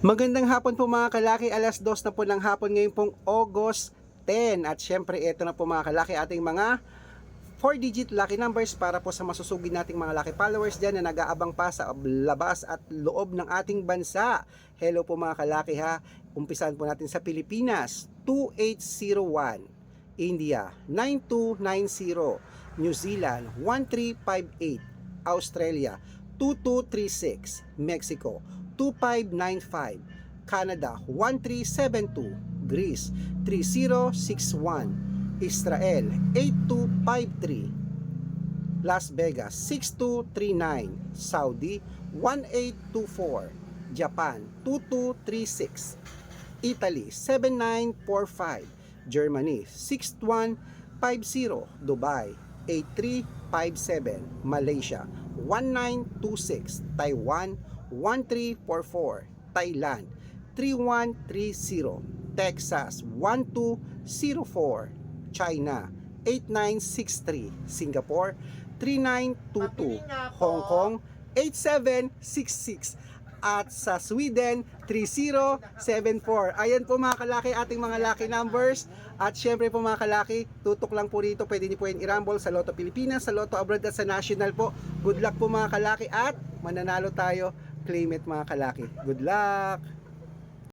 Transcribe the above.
Magandang hapon po mga kalaki, alas 2 na po ng hapon ngayon pong August 10 at syempre ito na po mga kalaki ating mga 4-digit lucky numbers para po sa masusugi nating mga lucky followers dyan na nag-aabang pa sa labas at loob ng ating bansa. Hello po mga kalaki ha, umpisan po natin sa Pilipinas. 2801, India 9290, New Zealand 1358, Australia 2236, Mexico 2595, Canada 1372, Greece 3061, Israel 8253, Las Vegas 6239, Saudi 1824, Japan 2236, Italy 7945, Germany 6150, Dubai 8357, Malaysia 1926, Taiwan 1344, Thailand 3130, Texas 1204, China 8963, Singapore 3922, Hong Kong 8766 at sa Sweden 3074. Ayan po mga kalaki ating mga lucky numbers. At syempre po mga kalaki, tutok lang po rito. Pwede niyo po yan i-rumble sa Lotto Pilipinas, sa Lotto Abroad at sa National po. Good luck po mga kalaki at mananalo tayo. Claim it mga kalaki. Good luck!